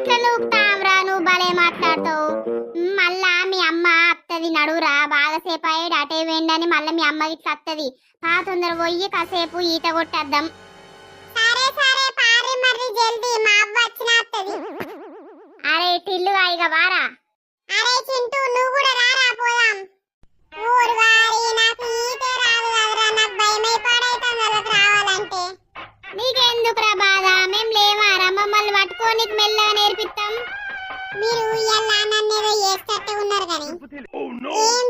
మాటలు తామ్రా నువ్వు భలే మాట్లాడతావు. మళ్ళా మీ అమ్మ అత్తది నడువురా బాగాసేపు అయ్యాడు అటే వేయండి మళ్ళీ మీ అమ్మ ఇట్లా అత్తది. ఆ తొందర పోయి కాసేపు ఈత కొట్టేద్దాం. సరే సరే పారి మరి జల్దీ మా అవ్వ అరే టిల్లు ఇక వారా. అరే చింటూ నువ్వు కూడా రారా పోదాం. ఊరు వారి నాకు ఈతే రాదు కదరా నాకు భయమైపాడైతే బాధ? నీకు మెల్లగా నేర్పిస్తాం. మీరు ఇలా నన్ను ఏదో చేస్తట్టు ఉన్నారు కానీ.